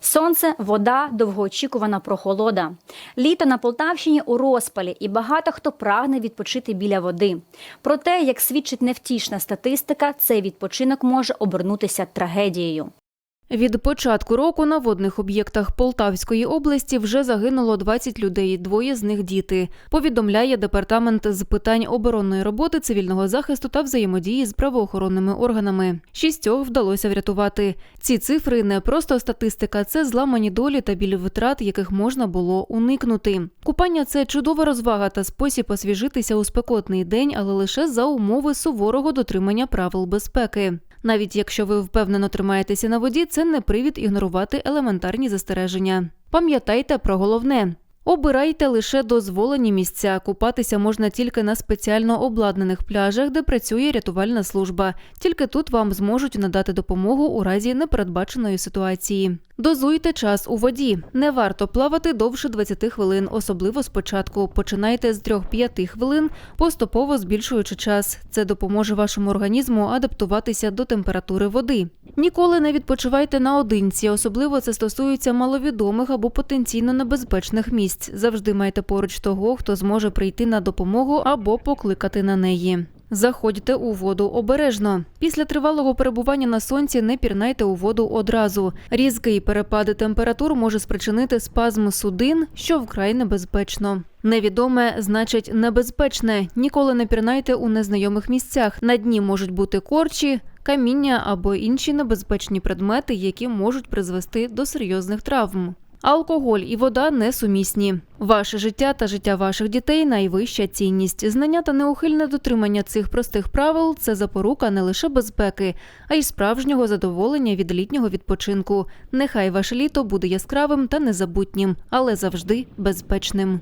Сонце, вода, довгоочікувана прохолода. Літо на Полтавщині у розпалі, і багато хто прагне відпочити біля води. Проте, як свідчить невтішна статистика, цей відпочинок може обернутися трагедією. Від початку року на водних об'єктах Полтавської області вже загинуло 20 людей, двоє з них діти. Повідомляє департамент з питань оборонної роботи, цивільного захисту та взаємодії з правоохоронними органами. Шістьох вдалося врятувати. Ці цифри не просто статистика, це зламані долі та біль витрат, яких можна було уникнути. Купання це чудова розвага та спосіб освіжитися у спекотний день, але лише за умови суворого дотримання правил безпеки. Навіть якщо ви впевнено тримаєтеся на воді, це не привід ігнорувати елементарні застереження. Пам'ятайте про головне. Обирайте лише дозволені місця. Купатися можна тільки на спеціально обладнаних пляжах, де працює рятувальна служба. Тільки тут вам зможуть надати допомогу у разі непередбаченої ситуації. Дозуйте час у воді. Не варто плавати довше 20 хвилин, особливо спочатку. Починайте з 3-5 хвилин, поступово збільшуючи час. Це допоможе вашому організму адаптуватися до температури води. Ніколи не відпочивайте наодинці, особливо це стосується маловідомих або потенційно небезпечних місць. Завжди майте поруч того, хто зможе прийти на допомогу або покликати на неї. Заходьте у воду обережно. Після тривалого перебування на сонці не пірнайте у воду одразу. Різкий перепад температур може спричинити спазм судин, що вкрай небезпечно. Невідоме значить небезпечне. Ніколи не пірнайте у незнайомих місцях. На дні можуть бути корчі, каміння або інші небезпечні предмети, які можуть призвести до серйозних травм. Алкоголь і вода несумісні. Ваше життя та життя ваших дітей найвища цінність. Знання та неухильне дотримання цих простих правил це запорука не лише безпеки, а й справжнього задоволення від літнього відпочинку. Нехай ваше літо буде яскравим та незабутнім, але завжди безпечним.